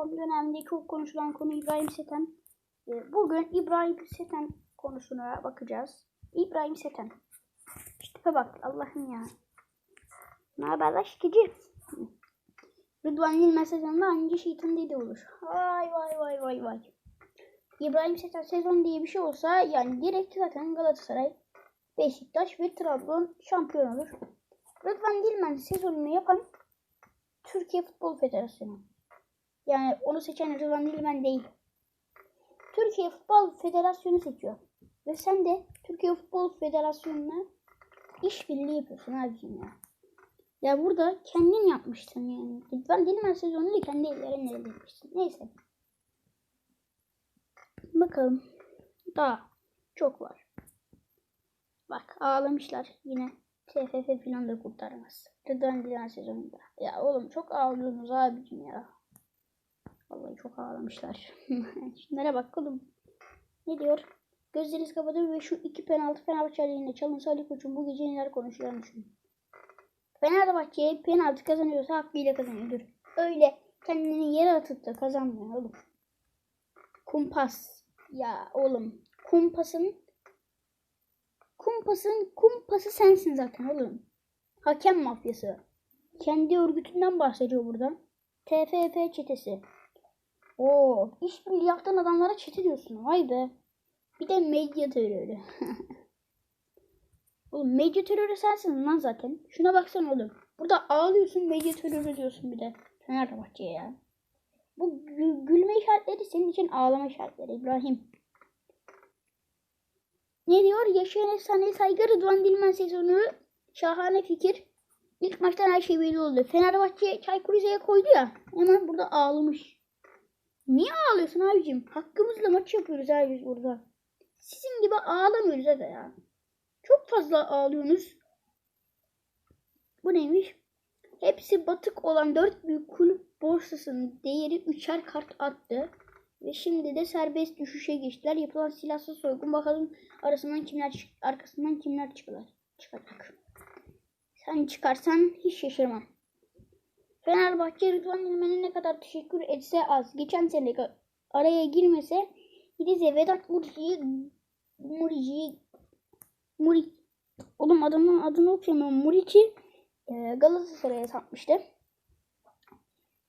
son dönemde çok konuşulan konu İbrahim Seten. Ee, Bugün İbrahim Seten konusuna bakacağız. İbrahim Seten. İşte bak Allah'ım ya. Ne haber lan şikici? Rıdvan Yılmaz sezonunda hangi şeytan dedi olur? Vay vay vay vay vay. İbrahim Seten sezon diye bir şey olsa yani direkt zaten Galatasaray, Beşiktaş ve Trabzon şampiyon olur. Rıdvan Dilmen sezonunu yapan Türkiye Futbol Federasyonu. Yani onu seçen Rıdvan Dilmen değil. Türkiye Futbol Federasyonu seçiyor. Ve sen de Türkiye Futbol Federasyonu'na işbirliği yapıyorsun abicim ya. Ya burada kendin yapmışsın yani. Rıdvan Dilmen sezonunu kendi ellerinle elde etmişsin. Neyse. Bakalım. Daha çok var. Bak ağlamışlar yine. TFF falan da kurtarmaz. Rıdvan Dilmen sezonunda. Ya oğlum çok ağlıyorsunuz abicim ya. Vallahi çok ağlamışlar. Şunlara bak oğlum. Ne diyor? Gözlerinizi kapatın ve şu iki penaltı Fenerbahçe aleyhine çalınsa Ali Koç'un bu gece neler konuşacağını düşünün. Fenerbahçe penaltı kazanıyorsa hakkıyla kazanıyordur. Öyle kendini yere atıp da kazanmıyor oğlum. Kumpas. Ya oğlum. Kumpasın Kumpasın kumpası sensin zaten oğlum. Hakem mafyası. Kendi örgütünden bahsediyor burada. TFF çetesi. Oo, işbirliği yaptığın adamlara çete diyorsun. Vay be. Bir de medya terörü. oğlum medya terörü sensin lan zaten. Şuna baksana oğlum. Burada ağlıyorsun medya terörü diyorsun bir de. Fenerbahçe'ye ya. Bu gü- gülme işaretleri senin için ağlama işaretleri İbrahim. Ne diyor? Yaşayan efsane saygı Rıdvan Dilmen sezonu. Şahane fikir. İlk maçtan her şey belli oldu. Fenerbahçe Çaykur Rize'ye koydu ya. Hemen burada ağlamış. Niye ağlıyorsun abicim? Hakkımızla maç yapıyoruz abi biz burada. Sizin gibi ağlamıyoruz aga ya. Çok fazla ağlıyorsunuz. Bu neymiş? Hepsi batık olan dört büyük kulüp borsasının değeri üçer kart attı. Ve şimdi de serbest düşüşe geçtiler. Yapılan silahsız soygun bakalım arasından kimler çık- arkasından kimler çıkacak. çıkacak. Sen çıkarsan hiç şaşırmam. Fenerbahçe Rıdvan Dilmen'e ne kadar teşekkür etse az. Geçen sene araya girmese Rize Vedat Muriçi'yi Muriçi'yi Muri Oğlum adamın adını okuyamıyorum. Muriçi e, Galatasaray'a satmıştı.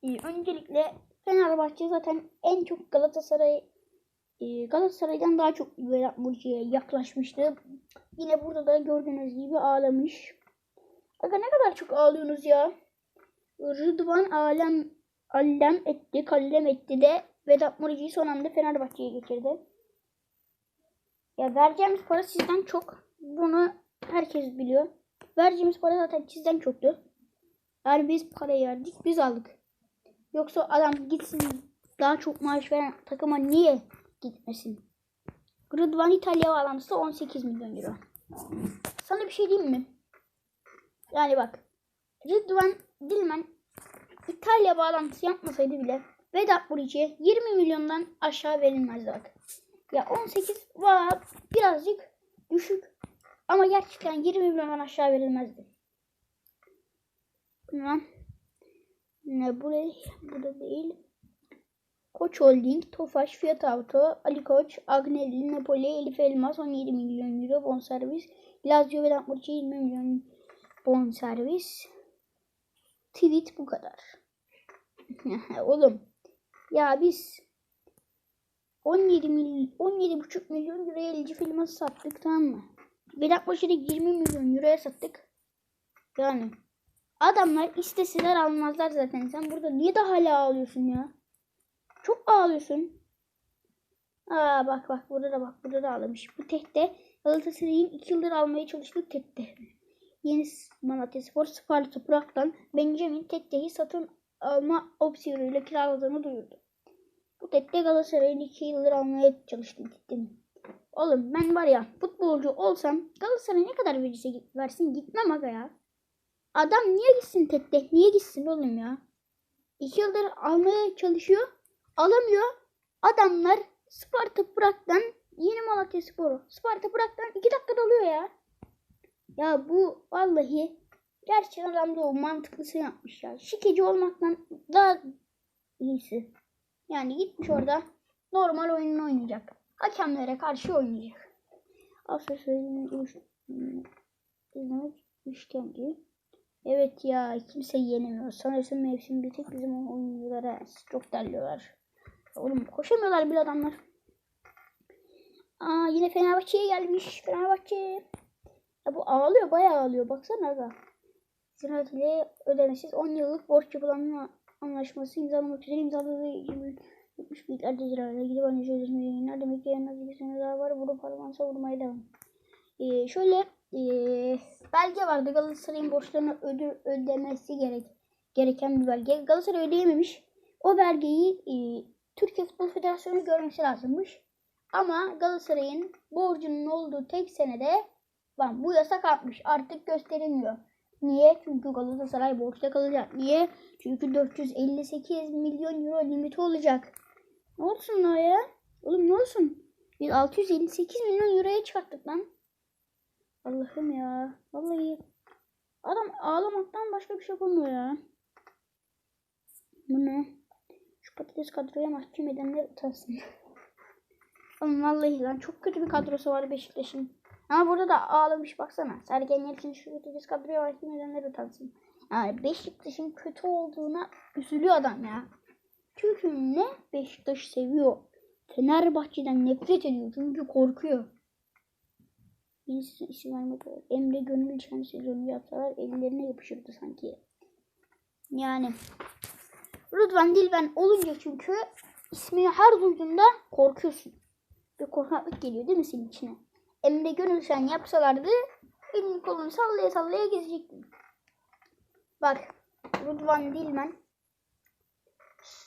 E, öncelikle Fenerbahçe zaten en çok Galatasaray e, Galatasaray'dan daha çok Vedat Muriçi'ye yaklaşmıştı. Yine burada da gördüğünüz gibi ağlamış. Aga ne kadar çok ağlıyorsunuz ya. Rıdvan alem allem etti, kallem etti de Vedat Muriçi'yi son anda Fenerbahçe'ye geçirdi. Ya vereceğimiz para sizden çok. Bunu herkes biliyor. Vereceğimiz para zaten sizden çoktu. Yani biz parayı verdik, biz aldık. Yoksa adam gitsin daha çok maaş veren takıma niye gitmesin? Rıdvan İtalya bağlantısı 18 milyon euro. Sana bir şey diyeyim mi? Yani bak. Rıdvan Dilmen İtalya bağlantısı yapmasaydı bile Vedat Muriç'e 20 milyondan aşağı verilmezdi bak. Ya 18 var birazcık düşük ama gerçekten 20 milyondan aşağı verilmezdi. Lan? Ne bu ne? Bu da değil. Koç Holding, Tofaş, Fiat Auto, Ali Koç, Agnelli, Napoli, Elif Elmas 17 milyon euro bonservis. Lazio Vedat Muriç'e 20 milyon bonservis. Tweet bu kadar. Oğlum ya biz 17 mil 17,5 milyon euroya LG filması sattık tamam mı? Vedat Muriç'e 20 milyon euroya sattık. Yani adamlar isteseler almazlar zaten. Sen burada niye de hala ağlıyorsun ya? Çok ağlıyorsun. Aa bak bak burada da bak burada da ağlamış. Bu tekte Galatasaray'ın 2 yıldır almaya çalıştığı tekte. Yeni Malatya Spor Sparta Prag'dan Benjamin Tette'yi satın alma opsiyonuyla kiraladığını duyurdu. Bu Tette Galatasaray'ın 2 yıldır almaya çalıştığı Tette'ni. Oğlum ben var ya futbolcu olsam Galatasaray ne kadar verirse versin gitmem aga ya. Adam niye gitsin Tette? Niye gitsin oğlum ya? 2 yıldır almaya çalışıyor. Alamıyor. Adamlar Sparta Prag'dan Yeni Malatya Sporu. Sparta Prag'dan 2 dakikada alıyor ya. Ya bu vallahi gerçekten adam da o mantıklısını yapmış ya. Şikeci olmaktan daha iyisi. Yani gitmiş orada normal oyununu oynayacak. Hakemlere karşı oynayacak. Asıl izlemek işkence. Evet ya kimse yenemiyor. Sanırsın mevsim bir tek bizim oyunculara çok derliyorlar. Oğlum koşamıyorlar bile adamlar. Aa yine Fenerbahçe'ye gelmiş. Fenerbahçe. Ya bu ağlıyor bayağı ağlıyor. Baksana aga. Ziraat ile ödemesiz 10 yıllık borç yapılanma anlaşması imzalamak üzere imzaladığı 2070 büyüklerde ziraatla gidip sözleşme yayınlar. Demek ki en az bir sene daha var. Bunu parmansa vurmaya devam. Ee, şöyle ee, belge vardı. Galatasaray'ın borçlarını ödü, ödemesi gerek gereken bir belge. Galatasaray ödeyememiş. O belgeyi e, Türkiye Futbol Federasyonu görmesi lazımmış. Ama Galatasaray'ın borcunun olduğu tek senede lan bu yasak atmış. Artık gösterilmiyor. Niye? Çünkü Galatasaray borçta kalacak. Niye? Çünkü 458 milyon euro limiti olacak. Ne olsun lan ya? Oğlum ne olsun? Biz 658 milyon euroya çıkarttık lan. Allah'ım ya. Vallahi adam ağlamaktan başka bir şey yapamıyor ya. Bu ne? Şu patates kadroya mahkum edenler utansın. Oğlum vallahi lan çok kötü bir kadrosu var Beşiktaş'ın. Ama burada da ağlamış baksana. Sergen Yalçın şu patates kadroya mahkum edenler utansın. Yani Beşiktaş'ın kötü olduğuna üzülüyor adam ya. Çünkü ne? Beşiktaş seviyor. Fenerbahçe'den nefret ediyor. Çünkü korkuyor. Birisi isim vermek yok. Emre Gönül Çen sezonu yapsalar ellerine yapışırdı sanki. Yani Rıdvan Dilben olunca çünkü ismini her duyduğunda korkuyorsun. Bir korkaklık geliyor değil mi senin içine? Emre Gönül Şen yapsalardı elini kolunu sallaya sallaya gezecektin. Bak Rıdvan Dilmen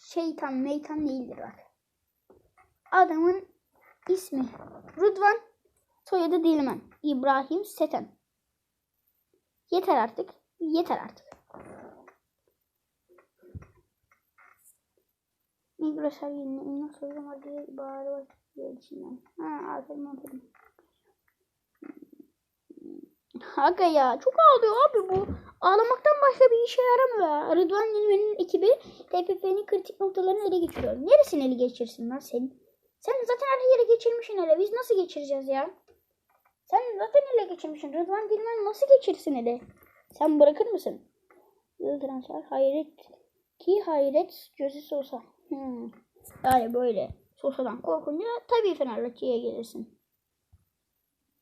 şeytan meytan değildir bak. Adamın ismi Rıdvan soyadı Dilmen. İbrahim Seten. Yeter artık. Yeter artık. Migros her sorum var diye bak içinden. Ha aferin aferin. Aga ya çok ağlıyor abi bu. Ağlamaktan başka bir işe yaramıyor ya. Rıdvan Yılmaz'ın ekibi TPF'nin kritik noktalarını ele geçiriyor. Neresini ele geçirsin lan sen? Sen zaten her yere geçirmişsin hele. Biz nasıl geçireceğiz ya? Sen zaten ele geçirmişsin. Rıdvan Dilmen nasıl geçirsin hele? Sen bırakır mısın? Yıl hayret ki hayret Jose Sosa. Hmm. Yani böyle Sosa'dan korkunca tabii Fenerbahçe'ye gelirsin.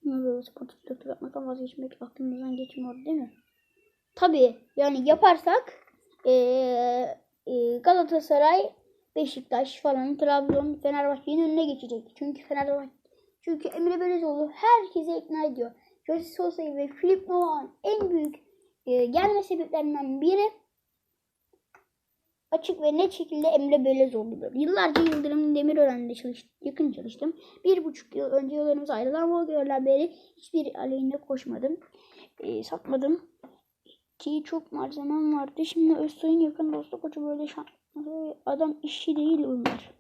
Böyle sportif yapmaktan vazgeçmek aklımızdan geçmiyor değil mi? Tabii yani yaparsak ee, ee, Galatasaray, Beşiktaş falan Trabzon, Fenerbahçe'nin önüne geçecek. Çünkü Fenerbahçe çünkü Emre Belözoğlu herkese ikna ediyor. Jose Sosa'yı ve Filip Noah'ın en büyük e, gelme sebeplerinden biri açık ve net şekilde Emre Belözoğlu'dur. Yıllarca Yıldırım Demirören'de çalıştım, yakın çalıştım. Bir buçuk yıl önce yollarımız ayrılan görülen beri hiçbir aleyhine koşmadım. E, satmadım. Ki çok malzemem vardı. Şimdi Özsoy'un yakın dostu koçu böyle şan adam işi değil bunlar.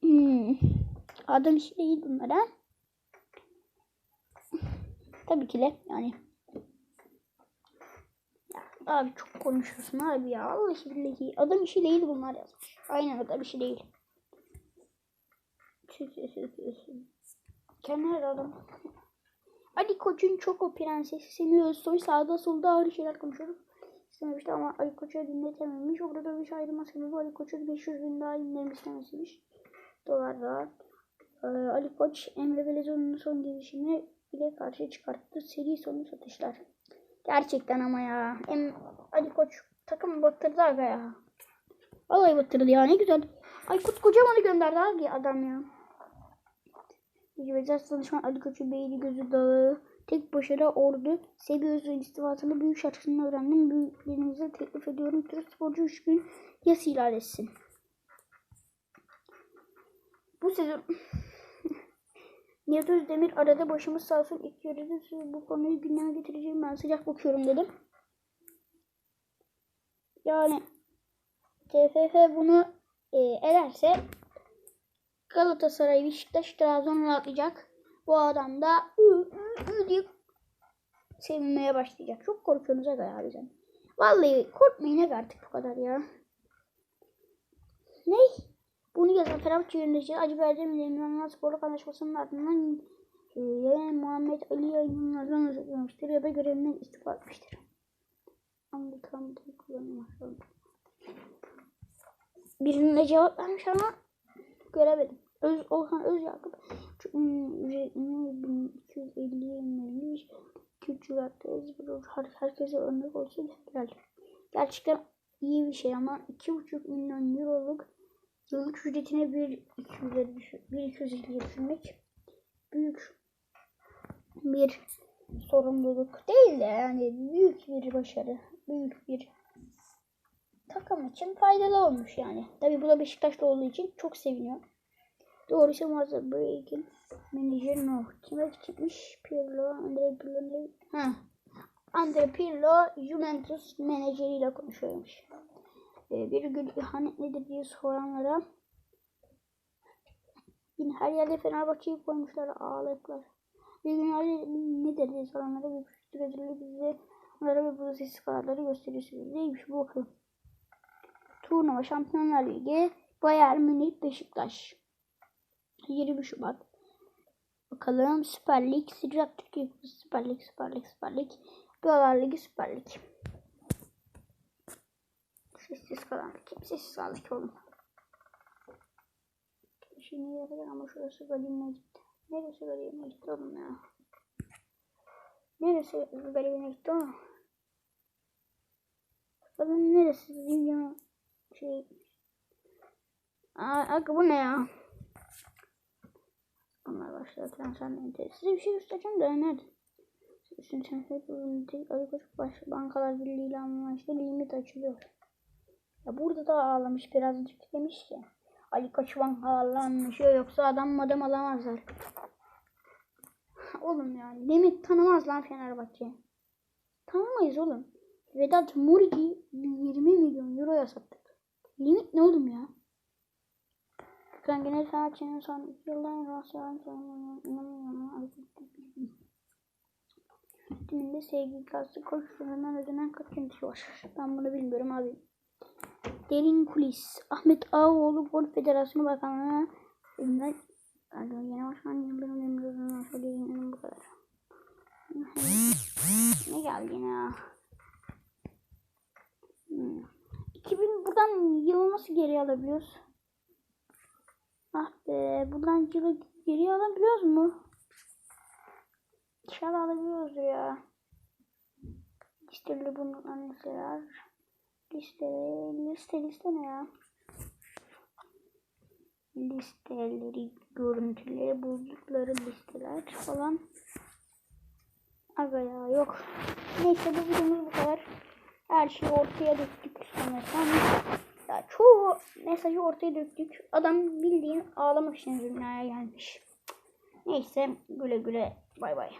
Hmm. Adam işi değil bunlar ha. Tabii ki de yani. Abi çok konuşuyorsun abi ya. Vallahi billahi. Adam işi değil bunlar yazmış. Aynen adam işi değil. Kenar adam. Ali Koç'un çok o prensesi Semih Özsoy sağda solda ağır şeyler konuşuyor. İstememişti ama Ali Koç'a dinletememiş. Orada dövüş ayrılma sebebi Ali Koç'un 500 bin daha indirmek istemesiymiş. Dolarlar. Ee, Ali Koç Emre Belezoğlu'nun son girişini bile karşı çıkarttı. Seri sonu satışlar. Gerçekten ama ya. Em, Ali Koç takım batırdı aga ya. Vallahi batırdı ya ne güzel. Aykut Kocaman'ı gönderdi abi adam ya. Vezir danışman Ali Koç'u beyli gözü dağı. Tek başarı ordu. Öztürk'ün istifasını büyük şarkısını öğrendim. Büyüklerimize teklif ediyorum. Türk sporcu 3 gün yas ilan etsin. Bu sezon Nihat Özdemir arada başımız sağ olsun ilk yarıda bu konuyu gündeme getireceğim ben sıcak bakıyorum dedim. Yani TFF bunu e, ederse Galatasaray, Beşiktaş, Trabzon rahatlayacak. Bu adam da ı, ı, ı diye sevinmeye başlayacak. Çok korkuyorsunuz aga ya bizden. Vallahi korkmayın artık bu kadar ya. Ne? Bunu yazan Fenerbahçe yönetici Acı Berdem ile İmranlar Sporluk Anlaşması'nın ardından e, Muhammed Ali yayınlardan uzaklaşmıştır ya da görevinden istifa etmiştir. Amerikan dil kullanımı. Birine cevap vermiş ama göremedim. Öz, Orhan Özyakup ıı, ücretini 1250 yenilmiş. Küçük her, herkese örnek olsun. Helal. Gerçekten iyi bir şey ama 2,5 milyon euroluk yıllık ücretine bir 200'e düşür, bir 250'ye düşürmek büyük bir sorumluluk değil de yani büyük bir başarı, büyük bir takım için faydalı olmuş yani. Tabi bu da Beşiktaşlı olduğu için çok seviniyor. Doğrusu Mazda Break'in menajer no. Kime gitmiş? Pirlo, Andre Pirlo. Ha. Andre Pirlo Juventus menajeriyle konuşuyormuş. Bir gün ihanet nedir diye soranlara yine her yerde Fenerbahçe'yi koymuşlar ağladılar. Bir gün öyle nedir diye soranlara bir ödüllü bize onlara ve bu sessiz kararları gösteriyorsunuz. Neymiş bu bakalım. Turnuva Şampiyonlar Ligi Bayern Münih Beşiktaş 20 Şubat Bakalım Süper Lig sıcak Türkiye Süper Lig Süper Lig Süper Lig Biyolar Ligi Süper Lig Sessiz kalan kim sessiz kaldı ki oğlum. Şimdi yapacak ama şurası galibine gitti. Neresi galibine gitti oğlum ya? Neresi galibine gitti oğlum? Bakın neresi diyeceğim şey. Aa, bu ne ya? Onlar başladı. Transfer Size bir şey göstereceğim de nerede? Üstün temsil tek Ali Koç baş bankalar birliği ile anlaştı. Limit açılıyor. Ya burada da ağlamış birazcık demiş ki Ali Koç bankalarla anlaşıyor yoksa adam madam alamazlar. Oğlum ya limit tanımaz lan Fenerbahçe. Tanımayız oğlum. Vedat Muriç'i 20 milyon euroya sattık. Limit ne oğlum ya? Ekran genel sanatçının son iki yılda en rahat seven inanmıyorum. Timinde sevgi kastı koç sınırından ödenen kaç yönetici var? Ben bunu bilmiyorum abi. Derin kulis. Ahmet Ağaoğlu Gol Federasyonu Bakanlığı'na elinden yeni başkan Yıldırım Demirören'den söyleyeceğim bu kadar. Ne geldi yine ya? Hmm. 2000 buradan yılı nasıl geri alabiliyoruz? Ah be buradan yılı geri alabiliyoruz mu? İnşallah alabiliyoruz ya. Listeli bundan listeler. Liste, liste, ne ya? Listeleri, görüntüleri, buldukları listeler falan. Aga ya yok. Neyse bu videomuz bu kadar. Her şeyi ortaya döktük sanırsam. Ya çoğu mesajı ortaya döktük. Adam bildiğin ağlamak için dünyaya gelmiş. Neyse güle güle bay bay.